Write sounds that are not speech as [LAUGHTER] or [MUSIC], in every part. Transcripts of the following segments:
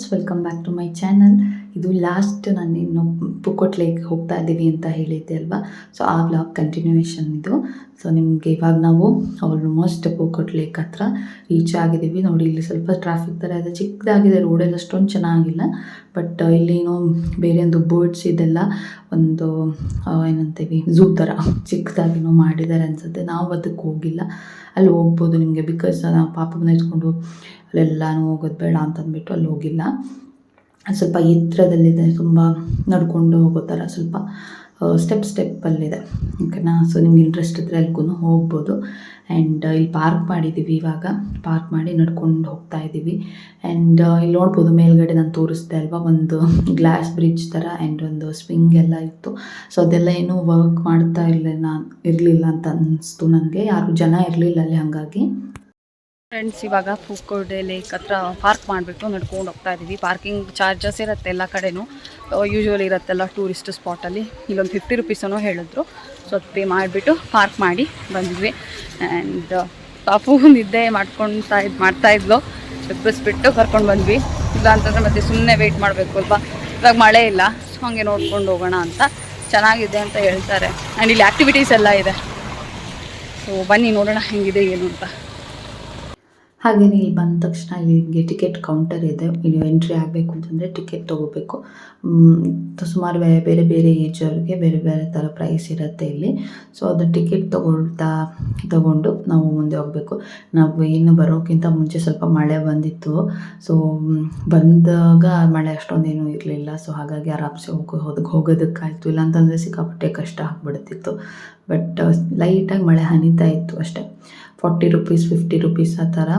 Friends welcome back to my channel ಇದು last ನಾನು ಇನ್ನು ಪುಕ್ಕೋಟ್ ಲೇಕ್ ಹೋಗ್ತಾ ಇದ್ದೀವಿ ಅಂತ ಹೇಳಿದ್ದೆ ಅಲ್ವಾ? ಸೊ ಆ ವ್ಲಾಗ್ ಕಂಟಿನ್ಯೂಯೇಷನ್ ಇದು. ಸೊ ನಿಮಗೆ ಇವಾಗ ನಾವು ಆಲ್ಮೋಸ್ಟ್ ಪುಕ್ಕೋಟ್ ಲೇಕ್ ಹತ್ರ ರೀಚ್ ಆಗಿದ್ದೀವಿ. ನೋಡಿ, ಇಲ್ಲಿ ಸ್ವಲ್ಪ ಟ್ರಾಫಿಕ್ ಥರ ಇದೆ. ಚಿಕ್ಕದಾಗಿದೆ ರೋಡೆಲ್ಲ ಅಷ್ಟೊಂದು ಚೆನ್ನಾಗಿಲ್ಲ. ಬಟ್ ಇಲ್ಲಿ ಏನೋ ಬೇರೆ ಒಂದು ಬೋರ್ಡ್ಸ್ ಇದೆಲ್ಲ ಒಂದು ಏನಂತೀವಿ ಝೂ ಥರ ಚಿಕ್ಕದಾಗಿನೋ ಮಾಡಿದ್ದಾರೆ ಅನ್ಸುತ್ತೆ. ನಾವು ಅದಕ್ಕೆ ಹೋಗಿಲ್ಲ. ಅಲ್ಲಿ ಹೋಗ್ಬೋದು ನಿಮಗೆ ಬಿಕಾಸ್ ನಾವು ಪಾಪನ ಎತ್ಕೊಂಡು ಅಲ್ಲೆಲ್ಲನೂ ಹೋಗೋದು ಬೇಡ ಅಂತಂದ್ಬಿಟ್ಟು ಅಲ್ಲಿ ಹೋಗಿಲ್ಲ. ಸ್ವಲ್ಪ ಎತ್ತರದಲ್ಲಿದೆ, ತುಂಬ ನಡ್ಕೊಂಡು ಹೋಗೋ ಥರ ಸ್ವಲ್ಪ ಸ್ಟೆಪ್ ಸ್ಟೆಪ್ಪಲ್ಲಿದೆ ಓಕೆನಾ? ಸೊ ನಿಮ್ಗೆ ಇಂಟ್ರೆಸ್ಟ್ ಇದ್ದರೆ ಎಲ್ಗೂ ಹೋಗ್ಬೋದು. ಆ್ಯಂಡ್ ಇಲ್ಲಿ ಪಾರ್ಕ್ ಮಾಡಿದ್ದೀವಿ ಇವಾಗ. ಪಾರ್ಕ್ ಮಾಡಿ ನಡ್ಕೊಂಡು ಹೋಗ್ತಾ ಇದ್ದೀವಿ ಆ್ಯಂಡ್ ಇಲ್ಲಿ ನೋಡ್ಬೋದು ಮೇಲ್ಗಡೆ ನಾನು ತೋರಿಸ್ದೆ ಅಲ್ವಾ? ಒಂದು ಗ್ಲಾಸ್ ಬ್ರಿಡ್ಜ್ ಥರ ಆ್ಯಂಡ್ ಒಂದು ಸ್ವಿಂಗ್ ಎಲ್ಲ ಇತ್ತು. ಸೊ ಅದೆಲ್ಲ ಏನೂ ವರ್ಕ್ ಮಾಡ್ತಾ ಇರಲಿಲ್ಲ ಇರಲಿಲ್ಲ ಅಂತ ಅನ್ನಿಸ್ತು ನನಗೆ ಯಾರು ಜನ ಇರಲಿಲ್ಲ ಅಲ್ಲಿ ಹಾಗಾಗಿ. ಫ್ರೆಂಡ್ಸ್ ಇವಾಗ ಫುಕ್ಕೋಡೆ ಲೇಕ್ ಹತ್ರ ಪಾರ್ಕ್ ಮಾಡಿಬಿಟ್ಟು ನಡ್ಕೊಂಡು ಹೋಗ್ತಾ ಇದ್ದೀವಿ ಪಾರ್ಕಿಂಗ್ ಚಾರ್ಜಸ್ ಇರುತ್ತೆ ಎಲ್ಲ ಕಡೆನೂ. ಯೂಶ್ವಲಿ ಇರುತ್ತೆಲ್ಲ ಟೂರಿಸ್ಟ್ ಸ್ಪಾಟಲ್ಲಿ ಇಲ್ಲೊಂದು ಫಿಫ್ಟಿ ರುಪೀಸನ್ನು ಹೇಳಿದ್ರು. ಸೊ ಅದು ಪೇ ಮಾಡಿಬಿಟ್ಟು ಪಾರ್ಕ್ ಮಾಡಿ ಬಂದಿದ್ವಿ ಆ್ಯಂಡ್ ಪಾಪು ನಿದ್ದೆ ಮಾಡ್ಕೊಳ್ತಾ ಇದು ಮಾಡ್ತಾಯಿದ್ಲು ಎಬ್ಬಿಸ್ಬಿಟ್ಟು ಕರ್ಕೊಂಡು ಬಂದ್ವಿ. ಇಲ್ಲ ಅಂತಂದರೆ ಮತ್ತೆ ಸುಮ್ಮನೆ ವೆಯ್ಟ್ ಮಾಡಬೇಕು ಅಲ್ವಾ? ಇವಾಗ ಮಳೆ ಇಲ್ಲ. ಸೊ ಹಾಗೆ ನೋಡ್ಕೊಂಡು ಹೋಗೋಣ ಅಂತ. ಚೆನ್ನಾಗಿದೆ ಅಂತ ಹೇಳ್ತಾರೆ. ಆ್ಯಂಡ್ ಇಲ್ಲಿ ಆ್ಯಕ್ಟಿವಿಟೀಸ್ ಎಲ್ಲ ಇದೆ. ಸೊ ಬನ್ನಿ ನೋಡೋಣ ಹೆಂಗಿದೆ ಏನು ಅಂತ. ಹಾಗೆಯೇ ಇಲ್ಲಿ ಬಂದ ತಕ್ಷಣ ಇಲ್ಲಿಗೆ ಟಿಕೆಟ್ ಕೌಂಟರ್ ಇದೆ. ಇಲ್ಲಿ ಎಂಟ್ರಿ ಆಗಬೇಕು ಅಂತಂದರೆ ಟಿಕೆಟ್ ತೊಗೋಬೇಕು. ಸುಮಾರು ಬೇರೆ ಬೇರೆ ಏಜ್ ಅವ್ರಿಗೆ ಬೇರೆ ಬೇರೆ ಥರ ಪ್ರೈಸ್ ಇರುತ್ತೆ ಇಲ್ಲಿ. ಸೊ ಅದು ಟಿಕೆಟ್ ತೊಗೊಳ್ತಾ ತಗೊಂಡು ನಾವು ಮುಂದೆ ಹೋಗಬೇಕು. ನಾವು ಇನ್ನು ಬರೋಕ್ಕಿಂತ ಮುಂಚೆ ಸ್ವಲ್ಪ ಮಳೆ ಬಂದಿತ್ತು. ಸೊ ಬಂದಾಗ ಮಳೆ ಅಷ್ಟೊಂದೇನು ಇರಲಿಲ್ಲ. ಸೊ ಹಾಗಾಗಿ ಆರಾಮ್ಸೆ ಹೋದಕ್ಕೆ ಹೋದ್ ಹೋಗೋದಕ್ಕಾಯಿತು. ಇಲ್ಲಾಂತಂದರೆ ಸಿಕ್ಕಾಪಟ್ಟೆ ಕಷ್ಟ ಆಗ್ಬಿಡ್ತಿತ್ತು. ಬಟ್ ಲೈಟಾಗಿ ಮಳೆ ಹನಿತಾ ಇತ್ತು ಅಷ್ಟೇ. ಫಾರ್ಟಿ ರುಪೀಸ್ ಫಿಫ್ಟಿ ರುಪೀಸ್ ಆ ಥರ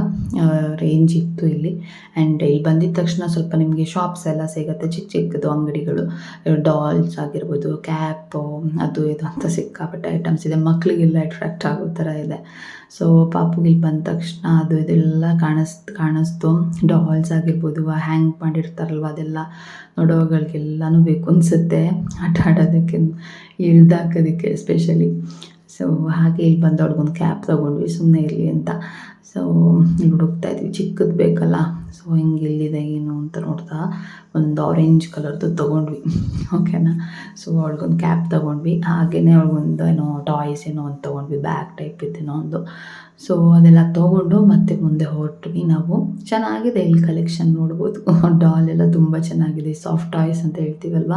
ರೇಂಜ್ ಇತ್ತು ಇಲ್ಲಿ. ಆ್ಯಂಡ್ ಇಲ್ಲಿ ಬಂದಿದ ತಕ್ಷಣ ಸ್ವಲ್ಪ ನಿಮಗೆ ಶಾಪ್ಸ್ ಎಲ್ಲ ಸಿಗುತ್ತೆ ಚಿಕ್ಕ ಚಿಕ್ಕದು ಅಂಗಡಿಗಳು. ಡಾಲ್ಸ್ ಆಗಿರ್ಬೋದು ಕ್ಯಾಪು ಅದು ಇದು ಅಂತ ಸಿಕ್ಕಾಪಟ್ಟೆ ಐಟಮ್ಸ್ ಇದೆ. ಮಕ್ಕಳಿಗೆಲ್ಲ ಅಟ್ರಾಕ್ಟ್ ಆಗೋ ಥರ ಇದೆ. ಸೊ ಪಾಪುಗೆ ಇಲ್ಲಿ ಬಂದ ತಕ್ಷಣ ಅದು ಇದೆಲ್ಲ ಕಾಣಿಸ್, ಕಾಣಿಸ್ತು. ಡಾಲ್ಸ್ ಆಗಿರ್ಬೋದು ಹ್ಯಾಂಗ್ ಮಾಡಿರ್ತಾರಲ್ವ ಅದೆಲ್ಲ. ನೋಡೋಗಳಿಗೆಲ್ಲನೂ ಬೇಕು ಅನಿಸುತ್ತೆ. ಆಟ ಆಡೋದಕ್ಕೆ ಇಳ್ದಾಕೋದಕ್ಕೆ ಎಸ್ಪೆಷಲಿ ಸೊ ಹಾಗೆ ಇಲ್ಲಿ ಬಂದು ಅವ್ಳಿಗೊಂದು ಕ್ಯಾಪ್ ತೊಗೊಂಡ್ವಿ ಸುಮ್ಮನೆ ಇರಲಿ ಅಂತ. ಸೊ ಇಲ್ಲಿ ಹುಡುಕ್ತಾ ಇದ್ವಿ. ಚಿಕ್ಕದು ಬೇಕಲ್ಲ? ಸೊ ಹಿಂಗೆ ಎಲ್ಲಿದೆ ಏನು ಅಂತ ನೋಡ್ತಾ ಒಂದು ಆರೆಂಜ್ ಕಲರ್ದು ತೊಗೊಂಡ್ವಿ. ಓಕೆನಾ ಸೊ ಅವಳಿಗೊಂದು ಕ್ಯಾಪ್ ತೊಗೊಂಡ್ವಿ. ಹಾಗೆಯೇ ಅವಳಿಗೊಂದು ಏನೋ ಟಾಯ್ಸ್ ಏನೋ ಒಂದು ತೊಗೊಂಡ್ವಿ ಬ್ಯಾಗ್ ಟೈಪ್ ಇದ್ದೇನೋ ಒಂದು. ಸೊ ಅದೆಲ್ಲ ತೊಗೊಂಡು ಮತ್ತೆ ಮುಂದೆ ಹೊರಟ್ವಿ ನಾವು. ಚೆನ್ನಾಗಿದೆ ಇಲ್ಲಿ ಕಲೆಕ್ಷನ್ ನೋಡ್ಬೋದು. ಡಾಲ್ ಎಲ್ಲ ತುಂಬ ಚೆನ್ನಾಗಿದೆ. ಸಾಫ್ಟ್ ಟಾಯ್ಸ್ ಅಂತ ಹೇಳ್ತೀವಲ್ವ?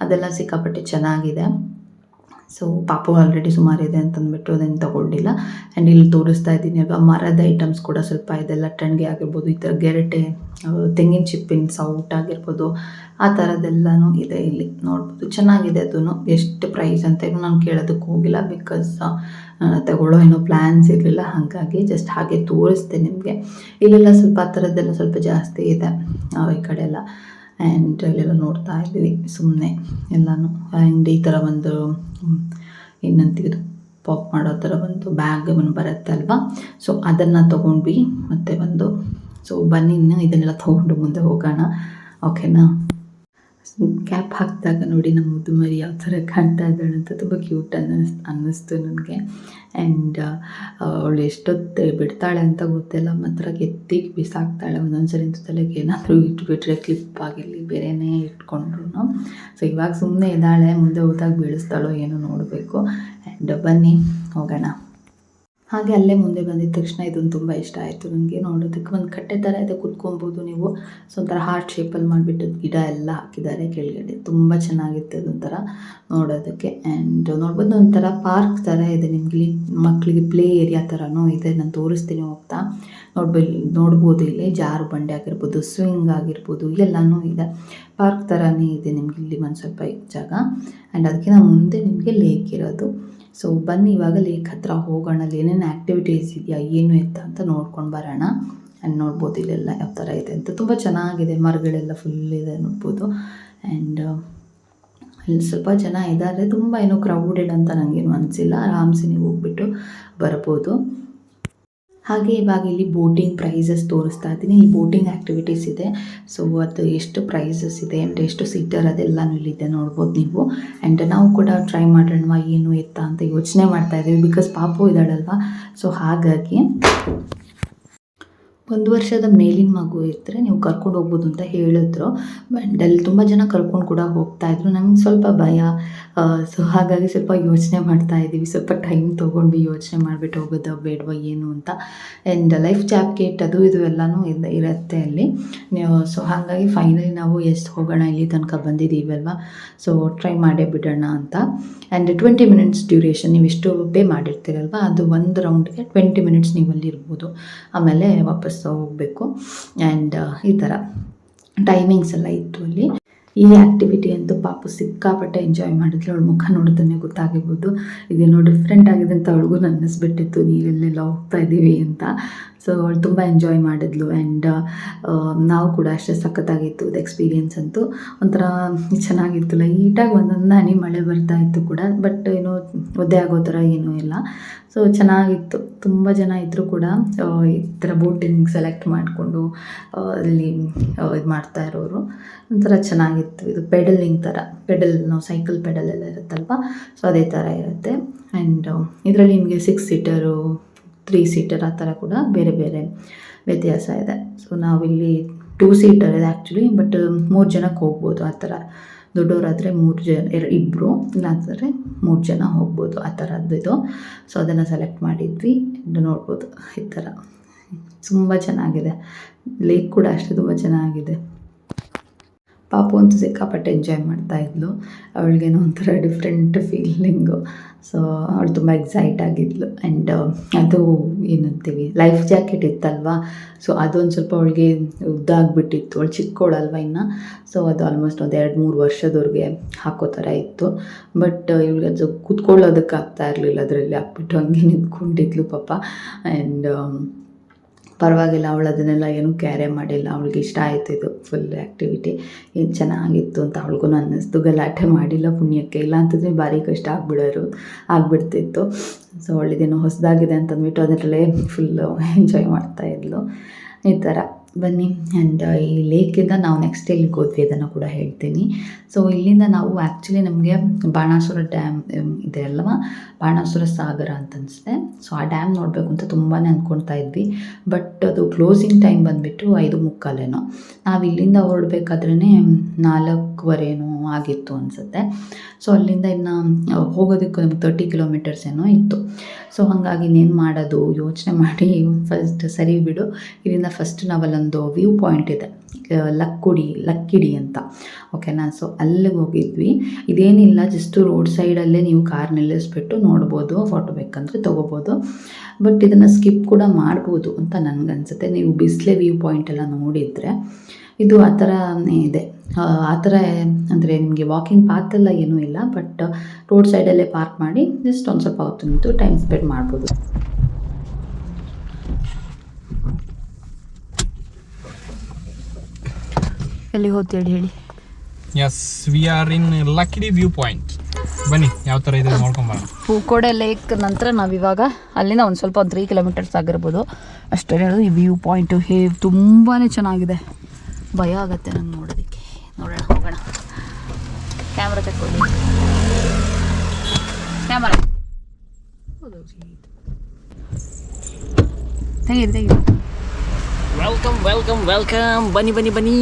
ಅದೆಲ್ಲ ಸಿಕ್ಕಾಪಟ್ಟೆ ಚೆನ್ನಾಗಿದೆ. ಸೊ ಪಾಪು ಆಲ್ರೆಡಿ ಸುಮಾರಿದೆ ಅಂತಂದ್ಬಿಟ್ಟು ಅದನ್ನು ತಗೊಂಡಿಲ್ಲ. ಆ್ಯಂಡ್ ಇಲ್ಲಿ ತೋರಿಸ್ತಾ ಇದ್ದೀನಿ ಅಲ್ವಾ, ಮರದ ಐಟಮ್ಸ್ ಕೂಡ ಸ್ವಲ್ಪ ಇದೆಲ್ಲ ಟಣ್ಗೆ ಆಗಿರ್ಬೋದು, ಈ ಥರ ಗೆರಟೆ ತೆಂಗಿನ ಚಿಪ್ಪಿನ ಸೌಟ್ ಆಗಿರ್ಬೋದು, ಆ ಥರದ್ದೆಲ್ಲನೂ ಇದೆ ಇಲ್ಲಿ ನೋಡ್ಬೋದು. ಚೆನ್ನಾಗಿದೆ ಅದೂ ಎಷ್ಟು ಪ್ರೈಸ್ ಅಂತ ಏನು ನಾನು ಕೇಳೋದಕ್ಕೆ ಹೋಗಿಲ್ಲ ಬಿಕಾಸ್ ತಗೊಳ್ಳೋ ಏನೋ ಪ್ಲ್ಯಾನ್ಸ್ ಇರಲಿಲ್ಲ. ಹಾಗಾಗಿ ಜಸ್ಟ್ ಹಾಗೆ ತೋರಿಸ್ತೆ ನಿಮಗೆ. ಇಲ್ಲೆಲ್ಲ ಸ್ವಲ್ಪ ಆ ಥರದ್ದೆಲ್ಲ ಸ್ವಲ್ಪ ಜಾಸ್ತಿ ಇದೆ ಈ ಕಡೆ ಎಲ್ಲ. ಆ್ಯಂಡ್ ಅಲ್ಲೆಲ್ಲ ನೋಡ್ತಾ ಇದ್ದೀವಿ ಸುಮ್ಮನೆ ಎಲ್ಲನೂ. ಆ್ಯಂಡ್ ಈ ಥರ ಒಂದು ಏನಂತೀವಿ ಪಾಪ್ ಮಾಡೋ ಥರ ಒಂದು ಬ್ಯಾಗ್ ಬರುತ್ತೆ ಅಲ್ವಾ? ಸೊ ಅದನ್ನು ತೊಗೊಂಡ್ವಿ. ಮತ್ತು ಒಂದು ಸೊ ಬನ್ನಿ ಇದನ್ನೆಲ್ಲ ತೊಗೊಂಡು ಮುಂದೆ ಹೋಗೋಣ. ಓಕೆನಾ ಕ್ಯಾಪ್ ಹಾಕಿದಾಗ ನೋಡಿ ನಮ್ಮ ಮುದುಮರಿ ಮರಿ ಯಾವ ಥರ ಕಾಣ್ತಾ ಇದ್ದಾಳೆ ಅಂತ ತುಂಬ ಕ್ಯೂಟ್ ಅನ್ನಿಸ್, ಅನ್ನಿಸ್ತು ನನಗೆ. ಆ್ಯಂಡ್ ಅವಳು ಎಷ್ಟೊತ್ತು ಬಿಡ್ತಾಳೆ ಅಂತ ಗೊತ್ತಿಲ್ಲ. ಮಾತ್ರ ಕೆತ್ತಿ ಬಿಸಾಕ್ತಾಳೆ. ಒಂದೊಂದು ಸರಿ ತಲೆಗೆ ಏನಾದರೂ ಇಟ್ಬಿಟ್ರೆ ಕ್ಲಿಪ್ ಆಗಿರಲಿ, ಬೇರೆನೇ ಇಟ್ಕೊಂಡ್ರು ಸೊ ಇವಾಗ ಸುಮ್ಮನೆ ಇದ್ದಾಳೆ. ಮುಂದೆ ಹೋದಾಗ ಬೀಳಿಸ್ತಾಳೋ ಏನೋ ನೋಡಬೇಕು. ಆ್ಯಂಡ್ ಬನ್ನಿ, ಹೋಗೋಣ. ಹಾಗೆ ಅಲ್ಲೇ ಮುಂದೆ ಬಂದಿದ್ದ ತಕ್ಷಣ ಇದೊಂದು ತುಂಬ ಇಷ್ಟ ಆಯಿತು ನನಗೆ ನೋಡೋದಕ್ಕೆ. ಒಂದು ಕಟ್ಟೆ ಥರ ಇದೆ, ಕುತ್ಕೊಬೋದು ನೀವು. ಸೊ, ಒಂಥರ ಹಾರ್ಟ್ ಶೇಪಲ್ಲಿ ಮಾಡಿಬಿಟ್ಟು ಗಿಡ ಎಲ್ಲ ಹಾಕಿದ್ದಾರೆ ಕೆಳಗಡೆ. ತುಂಬ ಚೆನ್ನಾಗಿತ್ತು ಅದೊಂಥರ ನೋಡೋದಕ್ಕೆ. ಆ್ಯಂಡ್ ನೋಡ್ಬೋದು ಒಂಥರ ಪಾರ್ಕ್ ಥರ ಇದೆ ನಿಮ್ಗೆ. ಮಕ್ಕಳಿಗೆ ಪ್ಲೇ ಏರಿಯಾ ಥರನೂ ಇದೆ, ನಾನು ತೋರಿಸ್ತೀನಿ ಹೋಗ್ತಾ. ನೋಡ್ಬೋದು ನೋಡ್ಬೋದು ಇಲ್ಲಿ. ಜಾರು ಬಂಡೆ ಆಗಿರ್ಬೋದು ಸ್ವಿಂಗ್ ಆಗಿರ್ಬೋದು, ಎಲ್ಲನೂ ಇದೆ. ಪಾರ್ಕ್ ಥರನೇ ಇದೆ ನಿಮ್ಗೆ ಇಲ್ಲಿ ಒಂದು ಸ್ವಲ್ಪ ಜಾಗ. ಆ್ಯಂಡ್ ಅದಕ್ಕಿಂತ ಮುಂದೆ ನಿಮಗೆ ಲೇಕ್ ಇರೋದು. ಸೊ ಬನ್ನಿ, ಇವಾಗ ಲೇಕ್ ಹತ್ರ ಹೋಗೋಣ. ಅಲ್ಲಿ ಏನೇನು ಆ್ಯಕ್ಟಿವಿಟೀಸ್ ಇದೆಯಾ, ಏನು ಎತ್ತ ಅಂತ ನೋಡ್ಕೊಂಡು ಬರೋಣ. ಆ್ಯಂಡ್ ನೋಡ್ಬೋದು ಇಲ್ಲೆಲ್ಲ ಯಾವ ಥರ ಇದೆ ಅಂತ. ತುಂಬ ಚೆನ್ನಾಗಿದೆ, ಮರಗಳೆಲ್ಲ ಫುಲ್ ಇದೆ ನೋಡ್ಬೋದು. ಆ್ಯಂಡ್ ಇಲ್ಲಿ ಸ್ವಲ್ಪ ಜನ ಇದ್ದಾರೆ. ತುಂಬ ಏನೋ ಕ್ರೌಡೆಡ್ ಅಂತ ನನಗೇನು ಅನಿಸಿಲ್ಲ. ಆರಾಮ್ಸೆ ನೀವು ಹೋಗ್ಬಿಟ್ಟು ಬರ್ಬೋದು. ಹಾಗೆ ಇವಾಗ ಇಲ್ಲಿ ಬೋಟಿಂಗ್ ಪ್ರೈಸಸ್ ತೋರಿಸ್ತಾ ಇದ್ದೀನಿ. ಇಲ್ಲಿ ಬೋಟಿಂಗ್ ಆಕ್ಟಿವಿಟೀಸ್ ಇದೆ. ಸೊ ಅದು ಎಷ್ಟು ಪ್ರೈಸಸ್ ಇದೆ ಆ್ಯಂಡ್ ಎಷ್ಟು ಸೀಟರ್ ಅದೆಲ್ಲನೂ ಇಲ್ಲಿದೆ ನೋಡ್ಬೋದು ನೀವು. ಆ್ಯಂಡ್ ನಾವು ಕೂಡ ಟ್ರೈ ಮಾಡೋಣ ಏನು ಎತ್ತ ಅಂತ ಯೋಚನೆ ಮಾಡ್ತಾ ಇದ್ದೀವಿ ಬಿಕಾಸ್ ಪಾಪು ಇದ್ದಾಳಲ್ವ? ಸೊ ಹಾಗಾಗಿ ಒಂದು ವರ್ಷದ ಮೇಲಿನ ಮಗು ಇದ್ದರೆ ನೀವು ಕರ್ಕೊಂಡು ಹೋಗ್ಬೋದು ಅಂತ ಹೇಳಿದ್ರು. ಬಟ್ ಅಲ್ಲಿ ತುಂಬ ಜನ ಕರ್ಕೊಂಡು ಕೂಡ ಹೋಗ್ತಾ ಇದ್ರು. ನಮ್ಗೆ ಸ್ವಲ್ಪ ಭಯ. ಸೊ ಹಾಗಾಗಿ ಸ್ವಲ್ಪ ಯೋಚನೆ ಮಾಡ್ತಾ ಇದ್ದೀವಿ ಸ್ವಲ್ಪ ಟೈಮ್ ತೊಗೊಂಡು ಯೋಚನೆ ಮಾಡಿಬಿಟ್ಟು ಹೋಗೋದು ಬೇಡವಾ ಏನು ಅಂತ. ಆ್ಯಂಡ್ ಲೈಫ್ ಜಾಕೆಟ್ ಅದು ಇದು ಎಲ್ಲನೂ ಇದ್- ಇರುತ್ತೆ ಅಲ್ಲಿ. ನೀವು ಸೊ ಹಾಗಾಗಿ ಫೈನಲಿ ನಾವು ಎಷ್ಟು ಹೋಗೋಣ ಇಲ್ಲಿ ತನಕ ಬಂದಿದ್ದೀವಲ್ವ ಸೊ ಟ್ರೈ ಮಾಡೇ ಬಿಡೋಣ ಅಂತ. ಆ್ಯಂಡ್ ಟ್ವೆಂಟಿ ಮಿನಿಟ್ಸ್ ಡ್ಯೂರೇಷನ್ ನೀವು ಎಷ್ಟು ಪೇ ಮಾಡಿರ್ತೀರಲ್ವ? ಅದು ಒಂದು ರೌಂಡ್ಗೆ ಟ್ವೆಂಟಿ ಮಿನಿಟ್ಸ್ ನೀವು ಅಲ್ಲಿ ಇರ್ಬೋದು ಆಮೇಲೆ ವಾಪಸ್ ಹೋಗಬೇಕು ಆ್ಯಂಡ್ ಈ ಥರ ಟೈಮಿಂಗ್ಸ್ ಎಲ್ಲ ಇತ್ತು ಅಲ್ಲಿ. ಈ ಆ್ಯಕ್ಟಿವಿಟಿ ಅಂತೂ ಪಾಪು ಸಿಕ್ಕಾಪಟ್ಟೆ ಎಂಜಾಯ್ ಮಾಡಿದ್ಲು. ಅವಳ ಮುಖ ನೋಡಿದ್ರೆ ಗೊತ್ತಾಗಿರ್ಬೋದು. ಇದೇನೋ ಡಿಫ್ರೆಂಟ್ ಆಗಿದೆ ಅಂತ ಅವಳಿಗೂ ಅನ್ನಿಸ್ಬಿಟ್ಟಿತ್ತು. ನೀರಲ್ಲೆಲ್ಲ ಹೋಗ್ತಾ ಇದ್ದೀವಿ ಅಂತ. ಸೊ ಅವಳು ತುಂಬ ಎಂಜಾಯ್ ಮಾಡಿದ್ಲು. ಆ್ಯಂಡ್ ನಾವು ಕೂಡ ಅಷ್ಟೇ ಸಖತ್ತಾಗಿತ್ತು ಇದು ಎಕ್ಸ್ಪೀರಿಯನ್ಸ್ ಅಂತೂ. ಒಂಥರ ಚೆನ್ನಾಗಿತ್ತು. ಲೈಟಾಗಿ ಒಂದೊಂದು ಹನಿ ಮಳೆ ಬರ್ತಾ ಇತ್ತು ಕೂಡ. ಬಟ್ ಏನೋ ಒದ್ದೆ ಆಗೋ ಥರ ಏನೂ ಇಲ್ಲ. ಸೊ ಚೆನ್ನಾಗಿತ್ತು. ತುಂಬ ಜನ ಇದ್ದರೂ ಕೂಡ ಈ ಥರ ಬೋಟಿಂಗ್ ಸೆಲೆಕ್ಟ್ ಮಾಡಿಕೊಂಡು ಅಲ್ಲಿ ಇದು ಮಾಡ್ತಾ ಇರೋರು. ಒಂಥರ ಚೆನ್ನಾಗಿತ್ತು. ಇದು ಪೆಡಲಿಂಗ್ ಥರ. ಪೆಡಲ್ ನಾವು ಸೈಕಲ್ ಪೆಡಲ್ ಎಲ್ಲ ಇರುತ್ತಲ್ವ? ಸೊ ಅದೇ ಥರ ಇರುತ್ತೆ. ಆ್ಯಂಡ್ ಇದರಲ್ಲಿ ನಿಮಗೆ ಸಿಕ್ಸ್ ಸೀಟರು ತ್ರೀ ಸೀಟರ್ ಆ ಥರ ಕೂಡ ಬೇರೆ ಬೇರೆ ವ್ಯತ್ಯಾಸ ಇದೆ. ಸೊ ನಾವಿಲ್ಲಿ ಟೂ ಸೀಟರ್ ಇದೆ ಆ್ಯಕ್ಚುಲಿ ಬಟ್ ಮೂರು ಜನಕ್ಕೆ ಹೋಗ್ಬೋದು ಆ ಥರ. ದೊಡ್ಡವರಾದರೆ ಮೂರು ಜನ ಎರಡು ಇಬ್ಬರು ಇಲ್ಲಾಂದರೆ ಮೂರು ಜನ ಹೋಗ್ಬೋದು ಆ ಇದು. ಸೊ ಅದನ್ನು ಸೆಲೆಕ್ಟ್ ಮಾಡಿದ್ವಿ. ನೋಡ್ಬೋದು ಈ ಥರ ತುಂಬ ಚೆನ್ನಾಗಿದೆ. ಲೇಕ್ ಕೂಡ ಅಷ್ಟೇ ತುಂಬ ಚೆನ್ನಾಗಿದೆ. ಪಾಪು ಅಂತೂ ಸಿಕ್ಕಾಪಟ್ಟೆ ಎಂಜಾಯ್ ಮಾಡ್ತಾ ಇದ್ಲು. ಅವಳಿಗೇನೋ ಒಂಥರ ಡಿಫ್ರೆಂಟ್ ಫೀಲಿಂಗು ಸೊ ಅವಳು ತುಂಬ ಎಕ್ಸೈಟ್ ಆಗಿದ್ಲು. ಆ್ಯಂಡ್ ಅದು ಏನಂತೀವಿ ಲೈಫ್ ಜಾಕೆಟ್ ಇತ್ತಲ್ವಾ? ಸೊ ಅದೊಂದು ಸ್ವಲ್ಪ ಅವಳಿಗೆ ಉದ್ದ ಆಗಿಬಿಟ್ಟಿತ್ತು ಅವಳು ಚಿಕ್ಕೋಳಲ್ವ ಇನ್ನು? ಸೊ ಅದು ಆಲ್ಮೋಸ್ಟ್ ಒಂದು ಎರಡು ಮೂರು ವರ್ಷದವ್ರಿಗೆ ಹಾಕೋ ಥರ ಇತ್ತು. ಬಟ್ ಇವಳಿಗೆ ಅದು ಕೂತ್ಕೊಳ್ಳೋದಕ್ಕೆ ಆಗ್ತಾ ಇರಲಿಲ್ಲ ಅದರಲ್ಲಿ. ಹಾಕ್ಬಿಟ್ಟು ಹಂಗೆ ನಿಂತ್ಕೊಂಡಿದ್ಲು ಪಾಪ. ಆ್ಯಂಡ್ ಪರವಾಗಿಲ್ಲ, ಅವಳು ಅದನ್ನೆಲ್ಲ ಏನೂ ಕ್ಯಾರೇ ಮಾಡಿಲ್ಲ. ಅವಳಿಗೆ ಇಷ್ಟ ಆಯಿತು ಇದು ಫುಲ್ ಆ್ಯಕ್ಟಿವಿಟಿ ಏನು ಚೆನ್ನಾಗಿತ್ತು ಅಂತ ಅವಳಿಗೂ ಅನ್ನಿಸ್ತು ಗಲಾಟೆ ಮಾಡಿಲ್ಲ ಪುಣ್ಯಕ್ಕೆ. ಇಲ್ಲ ಅಂತಂದರೆ ಭಾರಿ ಕಷ್ಟ ಆಗ್ಬಿಡೋರು, ಆಗ್ಬಿಡ್ತಿತ್ತು. ಸೊ ಅವಳಿದೇನು ಹೊಸದಾಗಿದೆ ಅಂತಂದ್ಬಿಟ್ಟು ಅದರಲ್ಲೇ ಫುಲ್ಲು ಎಂಜಾಯ್ ಮಾಡ್ತಾಯಿದ್ಲು ಈ ಥರ ಬನ್ನಿ. ಆ್ಯಂಡ್ ಈ ಲೇಕಿಂದ ನಾವು ನೆಕ್ಸ್ಟ್ ಎಲ್ಲಿಗೆ ಹೋದ್ವಿ ಅದನ್ನು ಕೂಡ ಹೇಳ್ತೀನಿ. ಸೊ ಇಲ್ಲಿಂದ ನಾವು ಆ್ಯಕ್ಚುಲಿ ನಮಗೆ ಬಾಣಾಸುರ ಡ್ಯಾಮ್ ಇದೆ ಅಲ್ವಾ? ಬಾಣಾಸುರ ಸಾಗರ ಅಂತ ಅನಿಸುತ್ತೆ. ಸೊ ಆ ಡ್ಯಾಮ್ ನೋಡಬೇಕು ಅಂತ ತುಂಬಾ ಅಂದ್ಕೊಳ್ತಾ ಇದ್ವಿ. ಬಟ್ ಅದು ಕ್ಲೋಸಿಂಗ್ ಟೈಮ್ ಬಂದುಬಿಟ್ಟು ಐದು ಮುಕ್ಕಾಲೇನೋ. ನಾವು ಇಲ್ಲಿಂದ ಹೊರಡ್ಬೇಕಾದ್ರೇ ನಾಲ್ಕುವರೆನೋ ಆಗಿತ್ತು ಅನಿಸುತ್ತೆ. ಸೊ ಅಲ್ಲಿಂದ ಇನ್ನು ಹೋಗೋದಕ್ಕೆ ನಮ್ಗೆ ತರ್ಟಿ ಕಿಲೋಮೀಟರ್ಸ್ ಏನೋ ಇತ್ತು. ಸೊ ಹಾಗಾಗಿ ಇನ್ನೇನು ಮಾಡೋದು? ಯೋಚನೆ ಮಾಡಿ ಫಸ್ಟ್ ಸರಿ ಬಿಡು. ಇಲ್ಲಿಂದ ಫಸ್ಟ್ ನಾವಲ್ಲೊಂದು ವ್ಯೂ ಪಾಯಿಂಟ್ ಇದೆ. ಲಕ್ಕುಡಿ, ಲಕ್ಕಿಡಿ ಅಂತ. ಓಕೆನಾ ಸೊ ಅಲ್ಲಿಗೆ ಹೋಗಿದ್ವಿ. ಇದೇನಿಲ್ಲ ಜಸ್ಟು ರೋಡ್ ಸೈಡಲ್ಲೇ ನೀವು ಕಾರ್ ನಿಲ್ಲಿಸ್ಬಿಟ್ಟು ನೋಡ್ಬೋದು ಫೋಟೋ ಬೇಕಂದರೆ ತೊಗೋಬೋದು. ಬಟ್ ಇದನ್ನು ಸ್ಕಿಪ್ ಕೂಡ ಮಾಡ್ಬೋದು ಅಂತ ನನಗನ್ಸುತ್ತೆ. ನೀವು ಬಿಸಿಲೆ ವ್ಯೂ ಪಾಯಿಂಟ್ ಎಲ್ಲ ನೋಡಿದರೆ ಇದು ಆ ಥರ ಇದೆ. ಆ, ಥರ ಅಂದರೆ ನಿಮಗೆ ವಾಕಿಂಗ್ ಪಾತ್ ಎಲ್ಲ ಏನೂ ಇಲ್ಲ ಬಟ್ ರೋಡ್ ಸೈಡಲ್ಲೇ ಪಾರ್ಕ್ ಮಾಡಿ ಜಸ್ಟ್ ಒಂದು ಸ್ವಲ್ಪ ಹೊತ್ತು ನಿಂತು ಟೈಮ್ ಸ್ಪೆಂಡ್ ಮಾಡ್ಬೋದು. ಎಲ್ಲಿ ಹೋಗ್ತೇಳಿ ಹೇಳಿ? Yes we are in Lakkidi view point ಬನ್ನಿ ಯಾವ ಥರ ಇದೆ ನೋಡ್ಕೊಂಬರೋಣ ಹೂಕೋಡೆ ಲೇಕ್ ನಂತರ ನಾವಿವಾಗ ಅಲ್ಲಿಂದ ಒಂದು ಸ್ವಲ್ಪ ಒಂದು ತ್ರೀ ಕಿಲೋಮೀಟರ್ಸ್ ಆಗಿರ್ಬೋದು. ಅಷ್ಟೇ ಹೇಳೋದು ಈ ವ್ಯೂ ಪಾಯಿಂಟು ಹೇ ತುಂಬಾ ಚೆನ್ನಾಗಿದೆ. ಭಯ ಆಗತ್ತೆ ನಂಗೆ ನೋಡೋದಕ್ಕೆ. ಕ್ಯಾಮ್ರಾ ತಕ್ಕೊಳ್ಳಿ ಕ್ಯಾಮರಾ ತೆಗೀರಿ ತೆಗೀರಿ. ವೆಲ್ಕಮ್ ವೆಲ್ಕಮ್ ವೆಲ್ಕಮ್ ಬನ್ನಿ ಬನ್ನಿ ಬನ್ನಿ.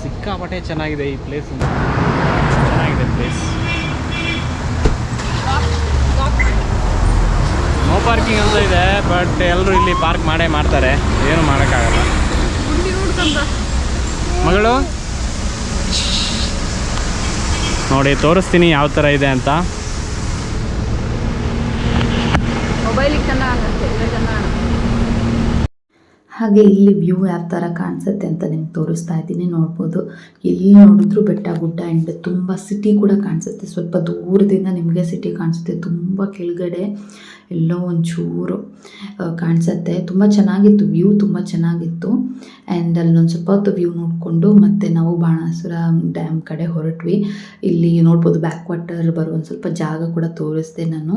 ಸಿಕ್ಕಾಪಟ್ಟೆ ಚೆನ್ನಾಗಿದೆ ಈ ಪ್ಲೇಸ್ ಚೆನ್ನಾಗಿದೆ ಪ್ಲೇಸ್ ಪಾರ್ಕಿಂಗ್ ಅಂತ ಇದೆ ಬಟ್ ಎಲ್ಲರೂ ಇಲ್ಲಿ ಪಾರ್ಕ್ ಮಾಡೇ ಮಾಡ್ತಾರೆ. ಏನು ಮಾಡೋಕ್ಕಾಗಲ್ಲ. ಮಗಳು? ನೋಡಿ ತೋರಿಸ್ತೀನಿ ಯಾವ ಥರ ಇದೆ ಅಂತ. ಹಾಗೆ ಇಲ್ಲಿ ವ್ಯೂ ಯಾವ ಥರ ಕಾಣಿಸುತ್ತೆ ಅಂತ ನಿಮ್ಗೆ ತೋರಿಸ್ತಾ ಇದ್ದೀನಿ ನೋಡ್ಬೋದು. ಎಲ್ಲಿ ನೋಡಿದ್ರು ಬೆಟ್ಟ ಗುಡ್ಡ ಆ್ಯಂಡ್ ತುಂಬ ಸಿಟಿ ಕೂಡ ಕಾಣಿಸುತ್ತೆ. ಸ್ವಲ್ಪ ದೂರದಿಂದ ನಿಮಗೆ ಸಿಟಿ ಕಾಣಿಸುತ್ತೆ ತುಂಬ ಕೆಳಗಡೆ. ಎಲ್ಲೋ ಒಂಚೂರು ಕಾಣಿಸತ್ತೆ. ತುಂಬ ಚೆನ್ನಾಗಿತ್ತು ವ್ಯೂ, ತುಂಬ ಚೆನ್ನಾಗಿತ್ತು. ಆ್ಯಂಡ್ ಅಲ್ಲೊಂದು ಸ್ವಲ್ಪ ಹೊತ್ತು ವ್ಯೂ ನೋಡಿಕೊಂಡು ಮತ್ತೆ ನಾವು ಬಾಣಾಸುರ ಡ್ಯಾಮ್ ಕಡೆ ಹೊರಟ್ವಿ. ಇಲ್ಲಿ ನೋಡ್ಬೋದು ಬ್ಯಾಕ್ ವಾಟರ್ ಬರೋ ಒಂದು ಸ್ವಲ್ಪ ಜಾಗ ಕೂಡ ತೋರಿಸ್ದೆ ನಾನು.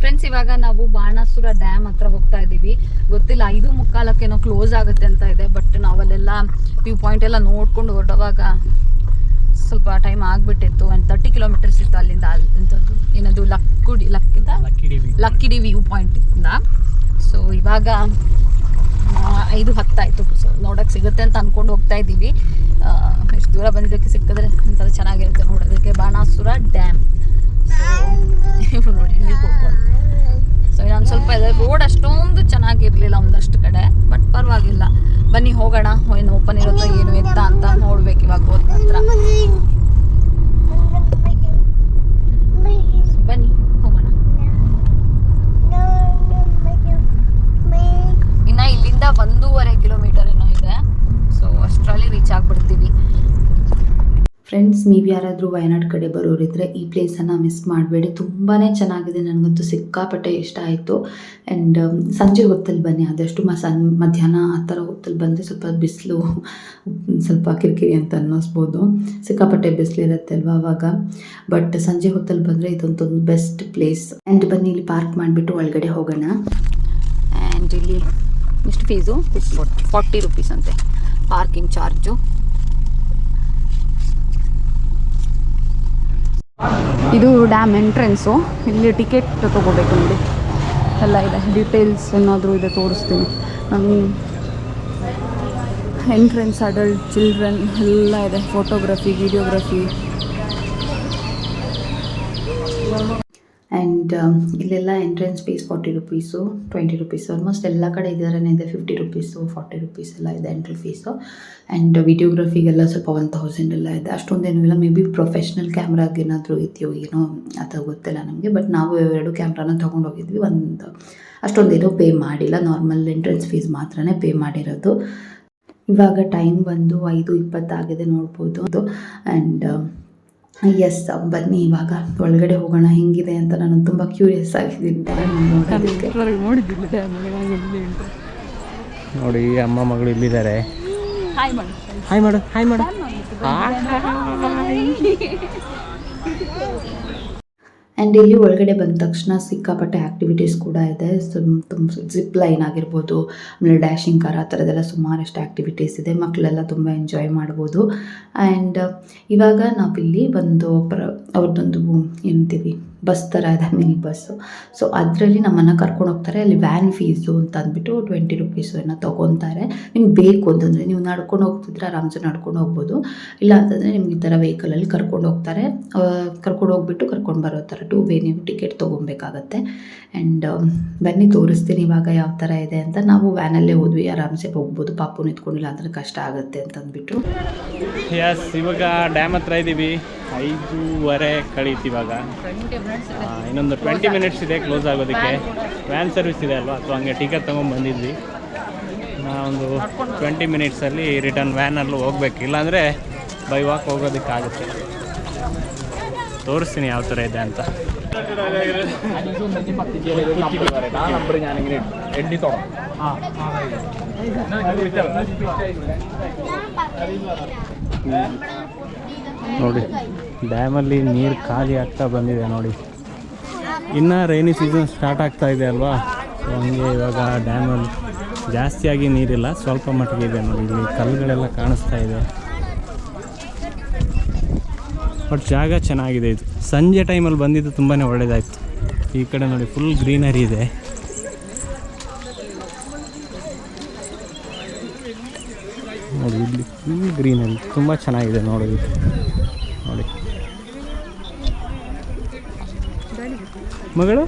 ಫ್ರೆಂಡ್ಸ್ ಇವಾಗ ನಾವು ಬಾಣಾಸುರ ಡ್ಯಾಮ್ ಹತ್ರ ಹೋಗ್ತಾ ಇದ್ದೀವಿ. ಗೊತ್ತಿಲ್ಲ, ಐದು ಮುಕ್ಕಾಲಕ್ಕೇನೋ ಕ್ಲೋಸ್ ಆಗುತ್ತೆ ಅಂತ ಇದೆ ಬಟ್ ನಾವಲ್ಲೆಲ್ಲ ವ್ಯೂ ಪಾಯಿಂಟ್ ಎಲ್ಲ ನೋಡ್ಕೊಂಡು ಹೊರಡುವಾಗ ಸ್ವಲ್ಪ ಟೈಮ್ ಆಗಿಬಿಟ್ಟಿತ್ತು ಒಂದು ತರ್ಟಿ ಕಿಲೋಮೀಟರ್ಸ್ ಇತ್ತು ಅಲ್ಲಿಂದ ಅಂಥದ್ದು ಏನದು ಲಕ್ಕುಡಿ ಲಕ್ಕಿಂದ ಲಕ್ಕಿಡಿ ವ್ಯೂ ಪಾಯಿಂಟಿಂದ ಸೊ ಇವಾಗ ಐದು ಹತ್ತಾಯಿತು. ಸೊ ನೋಡೋಕ್ಕೆ ಸಿಗುತ್ತೆ ಅಂತ ಅಂದ್ಕೊಂಡು ಹೋಗ್ತಾ ಇದ್ದೀವಿ. ಎಷ್ಟು ದೂರ ಬಂದಿದ್ದಕ್ಕೆ ಸಿಕ್ಕಿದ್ರೆ ಒಂಥರ ಚೆನ್ನಾಗಿರುತ್ತೆ ನೋಡೋದಕ್ಕೆ. ಬಾಣಾಸುರ ಡ್ಯಾಮ್ ಸೊ ನೋಡಿ ಸೊ ಇನ್ನೊಂದು ಸ್ವಲ್ಪ ಇದೆ. ರೋಡ್ ಅಷ್ಟೊಂದು ಚೆನ್ನಾಗಿರಲಿಲ್ಲ ಒಂದಷ್ಟು ಕಡೆ ಬಟ್ ಪರವಾಗಿಲ್ಲ. ಬನ್ನಿ, ಹೋಗೋಣ. ಏನು ಓಪನ್ ಇರುತ್ತೋ ಏನು ಎತ್ತ ಅಂತ ನೋಡ್ಬೇಕು ಇವಾಗ ಹೋದ ನಂತರ. ಬನ್ನಿ, ಹೋಗೋಣ. ಇನ್ನ ಇಲ್ಲಿಂದ ಒಂದೂವರೆ ಕಿಲೋಮೀಟರ್ ಏನೋ ಇದೆ ಸೊ ಅಷ್ಟರಲ್ಲಿ ರೀಚ್ ಆಗಿಬಿಡ್ತೀವಿ ಫ್ರೆಂಡ್ಸ್ ನೀವು ಯಾರಾದರೂ ವಯನಾಡ್ ಕಡೆ ಬರೋರಿದ್ರೆ ಈ ಪ್ಲೇಸನ್ನು ಮಿಸ್ ಮಾಡಬೇಡಿ. ತುಂಬಾ ಚೆನ್ನಾಗಿದೆ. ನನಗಂತೂ ಸಿಕ್ಕಾಪಟ್ಟೆ ಇಷ್ಟ ಆಯಿತು. ಆ್ಯಂಡ್ ಸಂಜೆ ಹೊತ್ತಲ್ಲಿ ಬನ್ನಿ. ಆದಷ್ಟು ಮ ಸನ್ ಮಧ್ಯಾಹ್ನ ಆ ಥರ ಹೊತ್ತಲ್ಲಿ ಬಂದರೆ ಸ್ವಲ್ಪ ಬಿಸಿಲು, ಸ್ವಲ್ಪ ಕಿರಿಕಿರಿ ಅಂತ ಅನ್ನಿಸ್ಬೋದು. ಸಿಕ್ಕಾಪಟ್ಟೆ ಬಿಸಿಲು ಅಲ್ವಾ ಅವಾಗ. ಬಟ್ ಸಂಜೆ ಹೊತ್ತಲ್ಲಿ ಬಂದರೆ ಇದೊಂದೊಂದು ಬೆಸ್ಟ್ ಪ್ಲೇಸ್ ಆ್ಯಂಡ್ ಬನ್ನಿ, ಇಲ್ಲಿ ಪಾರ್ಕ್ ಮಾಡಿಬಿಟ್ಟು ಒಳಗಡೆ ಹೋಗೋಣ. ಆ್ಯಂಡ್ ಇಲ್ಲಿ ಎಷ್ಟು ಫೀಸು ಫಾರ್ಟಿ ರುಪೀಸ್ ಅಂತೆ. ಪಾರ್ಕಿಂಗ್ ಚಾರ್ಜು ಇದು ಡ್ಯಾಮ್ ಎಂಟ್ರೆನ್ಸು. ಇಲ್ಲಿ ಟಿಕೆಟ್ ತೊಗೋಬೇಕು ನೋಡಿ. ಎಲ್ಲ ಇದೆ. ಡೀಟೇಲ್ಸ್ ಏನಾದರೂ ಇದೆ ತೋರಿಸ್ತೀನಿ. ಎಂಟ್ರೆನ್ಸ್ ಅಡಲ್ಟ್ ಚಿಲ್ಡ್ರನ್ ಎಲ್ಲ ಇದೆ. ಫೋಟೋಗ್ರಫಿ ವಿಡಿಯೋಗ್ರಫಿ ಆ್ಯಂಡ್ ಇಲ್ಲೆಲ್ಲ entrance fees forty rupees twenty rupees almost ಎಲ್ಲ ಕಡೆ ಇದ್ದಾರೆ ಇದೆ ಫಿಫ್ಟಿ ರುಪೀಸು ಫಾರ್ಟಿ ರುಪೀಸ್ ಎಲ್ಲ ಇದೆ ಎಂಟ್ರಿ ಫೀಸು ಆ್ಯಂಡ್ ವಿಡಿಯೋಗ್ರಫಿಗೆಲ್ಲ ಸ್ವಲ್ಪ ಒನ್ ತೌಸಂಡ್ ಎಲ್ಲ ಇದೆ. ಅಷ್ಟೊಂದೇನೂ ಇಲ್ಲ. ಮೇ ಬಿ ಪ್ರೊಫೆಷ್ನಲ್ ಕ್ಯಾಮ್ರಾಗೆ ಏನಾದರೂ ಇದೆಯೋ ಏನೋ ಅದು ಗೊತ್ತಿಲ್ಲ ನಮಗೆ ಬಟ್ ನಾವು ಎರಡು ಕ್ಯಾಮ್ರಾನ ತೊಗೊಂಡೋಗಿದ್ವಿ. ಒಂದು, ಅಷ್ಟೊಂದೇನೂ ಪೇ ಮಾಡಿಲ್ಲ. ನಾರ್ಮಲ್ ಎಂಟ್ರೆನ್ಸ್ ಫೀಸ್ ಮಾತ್ರನೇ ಪೇ ಮಾಡಿರೋದು. ಇವಾಗ ಟೈಮ್ ಬಂದು ಐದು ಇಪ್ಪತ್ತಾಗಿದೆ ನೋಡ್ಬೋದು. ಆ್ಯಂಡ್ ಎಸ್ ಬನ್ನಿ ಇವಾಗ. ಒಳಗಡೆ ಹೋಗೋಣ ಹೆಂಗಿದೆ ಅಂತ ನಾನು ತುಂಬ ಕ್ಯೂರಿಯಸ್ ಆಗಿದ್ದೀನಿ. ನೋಡಿ ಅಮ್ಮ ಮಗಳು ಇಲ್ಲಿದ್ದಾರೆ. ಹಾಯ್ ಮಾಡು ಹಾಯ್ ಮಾಡು ಹಾಯ್ ಮಾಡು ಆ್ಯಂಡ್ ಇಲ್ಲಿ ಒಳಗಡೆ ಬಂದ ತಕ್ಷಣ ಸಿಕ್ಕಾಪಟ್ಟೆ ಆ್ಯಕ್ಟಿವಿಟೀಸ್ ಕೂಡ ಇದೆ. ತುಂಬ ಜಿಪ್ ಲೈನ್ ಆಗಿರ್ಬೋದು, ಆಮೇಲೆ ಡ್ಯಾಶಿಂಗ್ ಕಾರ್ ಆ ಥರದ್ದೆಲ್ಲ ಸುಮಾರಷ್ಟು ಆ್ಯಕ್ಟಿವಿಟೀಸ್ ಇದೆ. ಮಕ್ಕಳೆಲ್ಲ ತುಂಬ ಎಂಜಾಯ್ ಮಾಡ್ಬೋದು. ಆ್ಯಂಡ್ ಇವಾಗ ನಾವಿಲ್ಲಿ ಒಂದು ಪ್ರ, ಅವ್ರದ್ದೊಂದು ಏನಂತೀವಿ ಬಸ್ ಥರ ಇದೆ ಮಿನಿ ಬಸ್ಸು ಸೊ ಅದರಲ್ಲಿ ನಮ್ಮನ್ನು ಕರ್ಕೊಂಡು ಹೋಗ್ತಾರೆ. ಅಲ್ಲಿ ವ್ಯಾನ್ ಫೀಸು ಅಂತ ಅಂದ್ಬಿಟ್ಟು ಟ್ವೆಂಟಿ ರುಪೀಸು ಏನೋ ತೊಗೊತಾರೆ ನಿಮ್ಗೆ ಬೇಕು ಅಂತಂದರೆ ನೀವು ನಡ್ಕೊಂಡು ಹೋಗ್ತಿದ್ರೆ ಆರಾಮ್ಸೆ ನಡ್ಕೊಂಡು ಹೋಗ್ಬೋದು. ಇಲ್ಲ ಅಂತಂದರೆ ನಿಮ್ಗೆ ಈ ಥರ ವೆಹಿಕಲಲ್ಲಿ ಕರ್ಕೊಂಡು ಹೋಗ್ತಾರೆ. ಕರ್ಕೊಂಡು ಹೋಗ್ಬಿಟ್ಟು ಕರ್ಕೊಂಡು ಬರೋ ಥರ ಟೂ ವೇ ನೀವು ಟಿಕೆಟ್ ತೊಗೊಬೇಕಾಗತ್ತೆ ಆ್ಯಂಡ್ ಬನ್ನಿ ತೋರಿಸ್ತೀನಿ ಇವಾಗ ಯಾವ ಥರ ಇದೆ ಅಂತ. ನಾವು ವ್ಯಾನಲ್ಲೇ ಹೋದ್ವಿ ಆರಾಮ್ಸೆ ಹೋಗ್ಬೋದು. ಪಾಪು ನಿಂತ್ಕೊಂಡಿಲ್ಲ ಅಂದರೆ ಕಷ್ಟ ಆಗುತ್ತೆ ಅಂತ ಅಂದ್ಬಿಟ್ಟು. ಎಸ್ ಇವಾಗ ಡ್ಯಾಮ್ ಹತ್ರ ಇದ್ದೀವಿ ಐದೂವರೆ ಕಳೀತಿವಾಗ ಇನ್ನೊಂದು ಟ್ವೆಂಟಿ ಮಿನಿಟ್ಸ್ ಇದೆ ಕ್ಲೋಸ್ ಆಗೋದಕ್ಕೆ. ವ್ಯಾನ್ ಸರ್ವಿಸ್ ಇದೆ ಅಲ್ವಾ? ಅಥವಾ ಹಂಗೆ ಟಿಕೆಟ್ ತೊಗೊಂಡು ಬಂದಿದ್ವಿ. ನಾವೊಂದು ಟ್ವೆಂಟಿ ಮಿನಿಟ್ಸಲ್ಲಿ ರಿಟರ್ನ್ ವ್ಯಾನಲ್ಲೂ ಹೋಗ್ಬೇಕು. ಇಲ್ಲಾಂದರೆ ಬೈ ವಾಕ್ ಹೋಗೋದಕ್ಕಾಗುತ್ತೆ ತೋರಿಸ್ತೀನಿ ಯಾವ ಥರ ಇದೆ ಅಂತ. ನೋಡಿ, ಡ್ಯಾಮಲ್ಲಿ ನೀರು ಖಾಲಿ ಆಗ್ತಾ ಬಂದಿದೆ ನೋಡಿ. ಇನ್ನು ರೈನಿ ಸೀಸನ್ ಸ್ಟಾರ್ಟ್ ಆಗ್ತಾ ಇದೆ ಅಲ್ವಾ? ಹಂಗೆ ಇವಾಗ ಡ್ಯಾಮಲ್ಲಿ ಜಾಸ್ತಿಯಾಗಿ ನೀರಿಲ್ಲ, ಸ್ವಲ್ಪ ಮಟ್ಟಿಗೆ ಇದೆ ನೋಡಿ. ಇಲ್ಲಿ ಕಲ್ಲುಗಳೆಲ್ಲ ಕಾಣಿಸ್ತಾ ಇದೆ. ಬಟ್ ಜಾಗ ಚೆನ್ನಾಗಿದೆ ಇದು. ಸಂಜೆ ಟೈಮಲ್ಲಿ ಬಂದಿದ್ದು ತುಂಬಾ ಒಳ್ಳೆಯದಾಯಿತು ಈ ಕಡೆ ನೋಡಿ ಫುಲ್ ಗ್ರೀನರಿ ಇದೆ ನೋಡಿ ಇಲ್ಲಿ ಫುಲ್ ಗ್ರೀನರಿ ತುಂಬ ಚೆನ್ನಾಗಿದೆ ನೋಡೋದಕ್ಕೆ ನೋಡಿ. ಮಗಳು?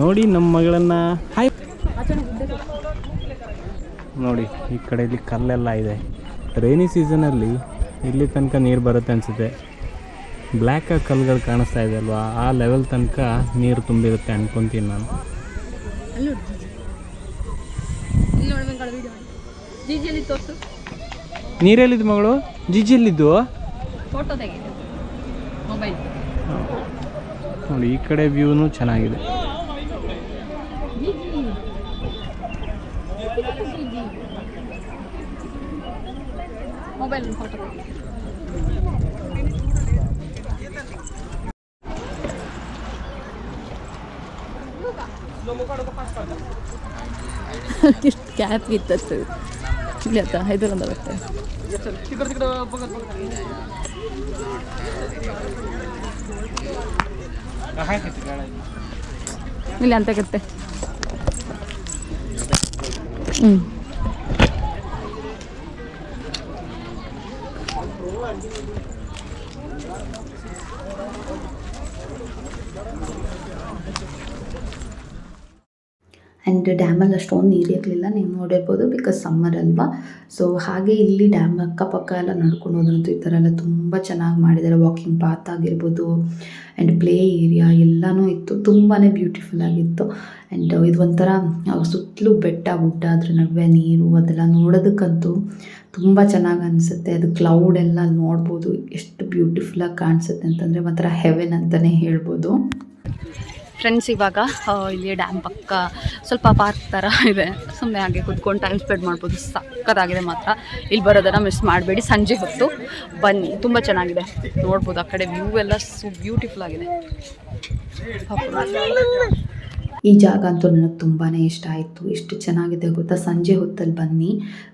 ನೋಡಿ ನಮ್ಮ ಮಗಳನ್ನ. ಹಾಯ್ ನೋಡಿ, ಈ ಕಡೆ ಇಲ್ಲಿ ಕಲ್ಲೆಲ್ಲ ಇದೆ. ರೈನಿ ಸೀಸನಲ್ಲಿ ಇಲ್ಲಿ ತನಕ ನೀರು ಬರುತ್ತೆ ಅನಿಸುತ್ತೆ. ಬ್ಲ್ಯಾಕ್ ಕಲ್ಲುಗಳು ಕಾಣಿಸ್ತಾ ಇದೆ ಅಲ್ವಾ? ಆ ಲೆವೆಲ್ ತನಕ ನೀರು ತುಂಬಿರುತ್ತೆ ಅನ್ಕೊಂತೀನಿ ನಾನು. ನೀರೆಲ್ಲಿದ್ದು ಮಗಳು? ಜಿಜಿಯಲ್ಲಿದ್ದು? ಫೋಟೋ ತೆಗಿದೆ ಮೊಬೈಲ್ ನೋಡಿ ಈ ಕಡೆ ವ್ಯೂನು ಚೆನ್ನಾಗಿದೆ. ಮೊಬೈಲ್ ಫೋಟೋ ಎಷ್ಟು ಕ್ಯಾಪ್ ಇತ್ತತ್ತು ಇಲ್ಲಿ ಆಯ್ತಾ ಇದರಿಂದ ಬರ್ತೇವೆ ಇಲ್ಲಿ ಅಂತ ಕತ್ತೆ ಹ್ಞೂ ಆ್ಯಂಡ್ ಡ್ಯಾಮಲ್ಲಿ ಅಷ್ಟೊಂದು ನೀರು ಇರಲಿಲ್ಲ, ನೀವು ನೋಡಿರ್ಬೋದು ಬಿಕಾಸ್ ಸಮ್ಮರ್ ಅಲ್ವಾ. ಸೊ ಹಾಗೆ ಇಲ್ಲಿ ಡ್ಯಾಮ್ ಅಕ್ಕಪಕ್ಕ ಎಲ್ಲ ನಡ್ಕೊಂಡು ಹೋದ್ರಂತೂ ಈ ಥರ ಎಲ್ಲ ತುಂಬ ಚೆನ್ನಾಗಿ ಮಾಡಿದ್ದಾರೆ. ವಾಕಿಂಗ್ ಪಾತ್ ಆಗಿರ್ಬೋದು ಆ್ಯಂಡ್ ಪ್ಲೇ ಏರಿಯಾ ಎಲ್ಲನೂ ಇತ್ತು. ತುಂಬಾ ಬ್ಯೂಟಿಫುಲ್ ಆಗಿತ್ತು. ಆ್ಯಂಡ್ ಇದು ಒಂಥರ ಸುತ್ತಲೂ ಬೆಟ್ಟ, ಗುಡ್ಡ, ಅದ್ರ ನಡುವೆ ನೀರು ಅದೆಲ್ಲ ನೋಡೋದಕ್ಕಂತೂ ತುಂಬ ಚೆನ್ನಾಗಿ ಅನಿಸುತ್ತೆ. ಅದು ಕ್ಲೌಡ್ ಎಲ್ಲ ನೋಡ್ಬೋದು. ಎಷ್ಟು ಬ್ಯೂಟಿಫುಲ್ಲಾಗಿ ಕಾಣಿಸುತ್ತೆ ಅಂತಂದರೆ ಒಂಥರ ಹೆವೆನ್ ಅಂತಲೇ ಹೇಳ್ಬೋದು. ಫ್ರೆಂಡ್ಸ್ ಇವಾಗ ಇಲ್ಲಿ ಡ್ಯಾಮ್ ಪಕ್ಕ ಸ್ವಲ್ಪ ಪಾರ್ಕ್ ಥರ ಇದೆ. ಸುಮ್ಮನೆ ಹಾಗೆ ಕುತ್ಕೊಂಡು ಟೈಮ್ ಸ್ಪೆಂಡ್ ಮಾಡ್ಬೋದು. ಸಕ್ಕತ್ತಾಗಿದೆ ಮಾತ್ರ. ಇಲ್ಲಿ ಬರೋದನ್ನು ಮಿಸ್ ಮಾಡಬೇಡಿ. ಸಂಜೆ ಹೊತ್ತು ಬನ್ನಿ. ತುಂಬ ಚೆನ್ನಾಗಿದೆ. ನೋಡ್ಬೋದು ಆ ಕಡೆ ವ್ಯೂ ಎಲ್ಲ ಸು ಬ್ಯೂಟಿಫುಲ್ ಆಗಿದೆ. ಈ ಜಾಗ ಅಂತೂ ನನಗೆ ತುಂಬಾ ಇಷ್ಟ ಆಯಿತು. ಎಷ್ಟು ಚೆನ್ನಾಗಿದೆ ಗೊತ್ತಾ? ಸಂಜೆ ಹೊತ್ತಲ್ಲಿ ಬನ್ನಿ.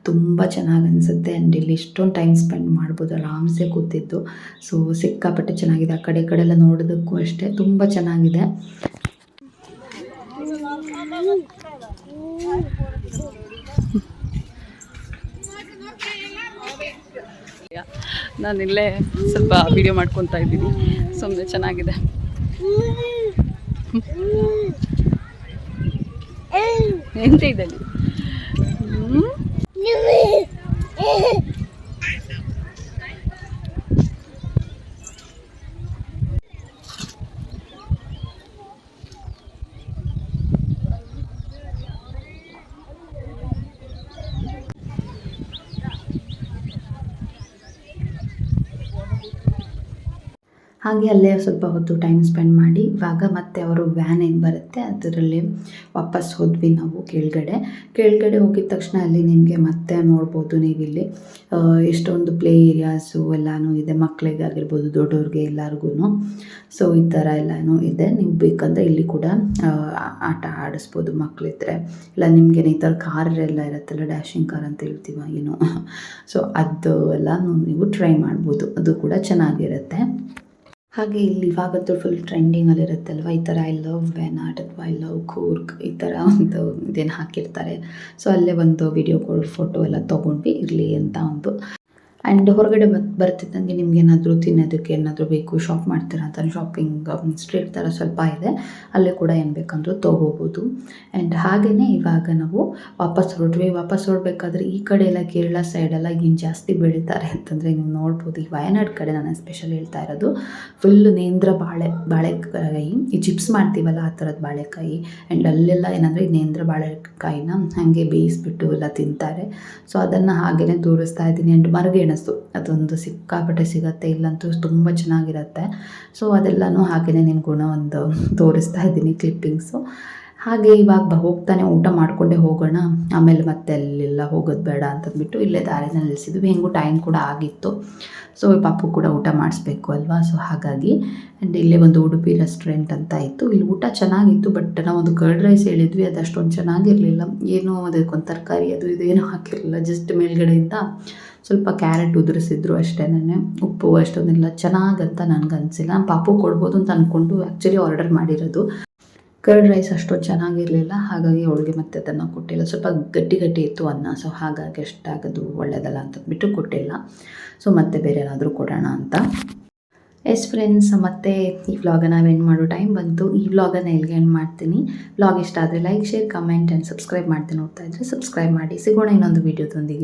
ತುಂಬ ಚೆನ್ನಾಗಿ ಅನಿಸುತ್ತೆ. ಆ್ಯಂಡ್ ಇಲ್ಲಿ ಎಷ್ಟೊಂದು ಟೈಮ್ ಸ್ಪೆಂಡ್ ಮಾಡ್ಬೋದು. ಆರಾಮ್ಸೆ ಕೂತಿದ್ದು. ಸೊ ಸಿಕ್ಕಾಪಟ್ಟೆ ಚೆನ್ನಾಗಿದೆ. ಆ ಕಡೆ ಈ ನೋಡೋದಕ್ಕೂ ಅಷ್ಟೇ. ತುಂಬ ಚೆನ್ನಾಗಿದೆ. [LAUGHS] ನಾನು ಇಲ್ಲೇ ಸ್ವಲ್ಪ ವಿಡಿಯೋ ಮಾಡ್ಕೊತಾ ಇದ್ದೀನಿ. ಸುಮ್ಮನೆ ಚೆನ್ನಾಗಿದೆ. [LAUGHS] ಎಂತ ಇದೆ [LAUGHS] ಹಾಗೆ ಅಲ್ಲೇ ಸ್ವಲ್ಪ ಹೊತ್ತು ಟೈಮ್ ಸ್ಪೆಂಡ್ ಮಾಡಿ ಇವಾಗ ಮತ್ತೆ ಅವರು ವ್ಯಾನ್ ಏನು ಬರುತ್ತೆ. ಅದರಲ್ಲಿ ವಾಪಸ್ ಹೋದ್ವಿ ನಾವು ಕೆಳಗಡೆ. ಕೆಳಗಡೆ ಹೋಗಿದ ತಕ್ಷಣ ಅಲ್ಲಿ ನಿಮಗೆ ಮತ್ತೆ ನೋಡ್ಬೋದು ನೀವಿಲ್ಲಿ. ಎಷ್ಟೊಂದು ಪ್ಲೇ ಏರಿಯಾಸು ಎಲ್ಲನೂ ಇದೆ ಮಕ್ಕಳಿಗೆ ಆಗಿರ್ಬೋದು ದೊಡ್ಡವ್ರಿಗೆ ಎಲ್ಲರಿಗೂ ಸೊ ಈ ಥರ ಎಲ್ಲನೂ ಇದೆ. ನೀವು ಬೇಕಂದರೆ ಇಲ್ಲಿ ಕೂಡ ಆಟ ಆಡಿಸ್ಬೋದು ಮಕ್ಕಳಿದ್ರೆ ಇಲ್ಲ, ನಿಮಗೆ ಈ ಥರ ಕಾರ್ ಎಲ್ಲ ಇರುತ್ತಲ್ಲ ಡ್ಯಾಶಿಂಗ್ ಕಾರ್ ಅಂತ ಹೇಳ್ತೀವ ಏನು. ಸೊ ಅದು ಎಲ್ಲ ನೀವು ಟ್ರೈ ಮಾಡ್ಬೋದು. ಅದು ಕೂಡ ಚೆನ್ನಾಗಿರುತ್ತೆ. ಹಾಗೆ ಇಲ್ಲಿ ಇವಾಗಂತೂ ಫುಲ್ ಇರುತ್ತಲ್ವ? ಈ ಥರ ಐ ಲವ್ ವೆನಾಟ್ ಅಥವಾ ಐ ಲವ್ ಕೂರ್ಕ್ ಈ ಥರ ಒಂದು ಇದೇನು ಹಾಕಿರ್ತಾರೆ. ಸೊ ಅಲ್ಲೇ ಒಂದು ವಿಡಿಯೋಗಳು ಫೋಟೋ ಎಲ್ಲ ತೊಗೊಂಡ್ವಿ, ಇರಲಿ ಅಂತ ಒಂದು. ಆ್ಯಂಡ್ ಹೊರಗಡೆ ಬತ್, ಬರ್ತಿದ್ದಂಗೆ ನಿಮ್ಗೆ ಏನಾದರೂ ತಿನ್ನೋದಕ್ಕೆ ಏನಾದರೂ ಬೇಕು ಶಾಪ್ ಮಾಡ್ತೀರಾ ಅಂತ ಶಾಪಿಂಗ್ ಸ್ಟ್ರೀಟ್ ಥರ ಸ್ವಲ್ಪ ಇದೆ. ಅಲ್ಲೇ ಕೂಡ ಏನು ಬೇಕಂದ್ರೂ ತೊಗೋಬೋದು. ಆ್ಯಂಡ್ ಹಾಗೆಯೇ ಇವಾಗ ನಾವು ವಾಪಸ್ ಹೊರಟ್ವಿ. ವಾಪಸ್ ಹೊರಡ್ಬೇಕಾದ್ರೆ ಈ ಕಡೆ ಎಲ್ಲ ಕೇರಳ ಸೈಡೆಲ್ಲ ಏನು ಜಾಸ್ತಿ ಬೆಳೀತಾರೆ ಅಂತಂದರೆ ನೀವು ನೋಡ್ಬೋದು. ಈ ವಯನಾಡ್ ಕಡೆ ನಾನು ಸ್ಪೆಷಲ್ ಹೇಳ್ತಾ ಇರೋದು ಫುಲ್ ನೇಂದ್ರ ಬಾಳೆ, ಬಾಳೆಕಾಯಿ. ಈ ಚಿಪ್ಸ್ ಮಾಡ್ತೀವಲ್ಲ ಆ ಥರದ ಬಾಳೆಕಾಯಿ. ಆ್ಯಂಡ್ ಅಲ್ಲೆಲ್ಲ ಏನಂದರೆ ನೇಂದ್ರ ಬಾಳೆಕಾಯಿನ ಹಾಗೆ ಬೇಯಿಸ್ಬಿಟ್ಟು ಎಲ್ಲ ತಿಂತಾರೆ. ಸೊ ಅದನ್ನು ಹಾಗೇ ತೋರಿಸ್ತಾ ಇದ್ದೀನಿ. ಆ್ಯಂಡ್ ಅದೊಂದು ಸಿಕ್ಕಾಪಟ್ಟೆ ಸಿಗುತ್ತೆ ಇಲ್ಲಂತೂ ತುಂಬ ಚೆನ್ನಾಗಿರುತ್ತೆ. ಸೊ ಅದೆಲ್ಲನೂ ಹಾಗೆಯೇ ನಿಮ್ಗೂ ಒಂದು ತೋರಿಸ್ತಾ ಇದ್ದೀನಿ ಕ್ಲಿಪ್ಪಿಂಗ್ಸು ಹಾಗೆ ಇವಾಗ ಹೋಗ್ತಾನೆ, ಊಟ ಮಾಡಿಕೊಂಡೇ ಹೋಗೋಣ. ಆಮೇಲೆ ಮತ್ತೆ ಅಲ್ಲೆಲ್ಲ ಹೋಗೋದು ಬೇಡ ಅಂತಂದ್ಬಿಟ್ಟು ಇಲ್ಲೇ ದಾರಿನಲ್ಲಿ ನಿಲ್ಲಿಸಿದ್ವಿ. ಹೆಂಗೂ ಟೈಮ್ ಕೂಡ ಆಗಿತ್ತು. ಸೊ ಪಾಪು ಕೂಡ ಊಟ ಮಾಡಿಸ್ಬೇಕು ಅಲ್ವಾ? ಸೊ ಹಾಗಾಗಿ ಆ್ಯಂಡ್ ಇಲ್ಲೇ ಒಂದು ಉಡುಪಿ ರೆಸ್ಟೋರೆಂಟ್ ಅಂತ ಇತ್ತು. ಇಲ್ಲಿ ಊಟ ಚೆನ್ನಾಗಿತ್ತು ಬಟ್ ನಾವು ಒಂದು ಕರ್ಡ್ ರೈಸ್ ಹೇಳಿದ್ವಿ. ಅದು ಅಷ್ಟೊಂದು ಚೆನ್ನಾಗಿರಲಿಲ್ಲ. ಏನು ಅದಕ್ಕೊಂದು ತರಕಾರಿ, ಅದು ಇದು ಏನೂ ಹಾಕಿರಲಿಲ್ಲ. ಜಸ್ಟ್ ಮೇಲ್ಗಡೆಯಿಂದ ಸ್ವಲ್ಪ ಕ್ಯಾರೆಟ್ ಉದುರಿಸಿದ್ರು ಅಷ್ಟೇ ಉಪ್ಪು, ಅಷ್ಟೊಂದಿಲ್ಲ. ಚೆನ್ನಾಗಂತ ನನಗೆ ಪಾಪು ಕೊಡ್ಬೋದು ಅಂತ ಅಂದ್ಕೊಂಡು ಆ್ಯಕ್ಚುಲಿ ಆರ್ಡರ್ ಮಾಡಿರೋದು. ಕರ್ಡ್ ರೈಸ್ ಅಷ್ಟು ಚೆನ್ನಾಗಿರಲಿಲ್ಲ, ಹಾಗಾಗಿ ಅವಳಿಗೆ ಮತ್ತೆ ಅದನ್ನು ಕೊಟ್ಟಿಲ್ಲ. ಸ್ವಲ್ಪ ಗಟ್ಟಿ ಗಟ್ಟಿ ಇತ್ತು ಅನ್ನ ಸೊ ಹಾಗಾಗಿ ಅಷ್ಟಾಗೋದು ಒಳ್ಳೆಯದಲ್ಲ ಅಂತಂದ್ಬಿಟ್ಟು ಕೊಟ್ಟಿಲ್ಲ. ಸೊ ಮತ್ತೆ ಬೇರೆ ಏನಾದರೂ ಕೊಡೋಣ ಅಂತ. ಎಸ್ ಫ್ರೆಂಡ್ಸ್ ಮತ್ತೆ ಈ ವ್ಲಾಗನ್ನು ಎಂಡ್ ಮಾಡೋ ಟೈಮ್ ಬಂತು. ಈ ವ್ಲಾಗನ್ನ ಎಲ್ಲಿಗೆ ಎಂಡ್ ಮಾಡ್ತೀನಿ. ವ್ಲಾಗ್ ಇಷ್ಟ ಆದರೆ like share comment and subscribe ಮಾಡ್ತೀನಿ ನೋಡ್ತಾ ಇದ್ದರೆ ಸಬ್ಸ್ಕ್ರೈಬ್ ಮಾಡಿ. ಸಿಗೋಣ ಇನ್ನೊಂದು ವೀಡಿಯೋದೊಂದಿಗೆ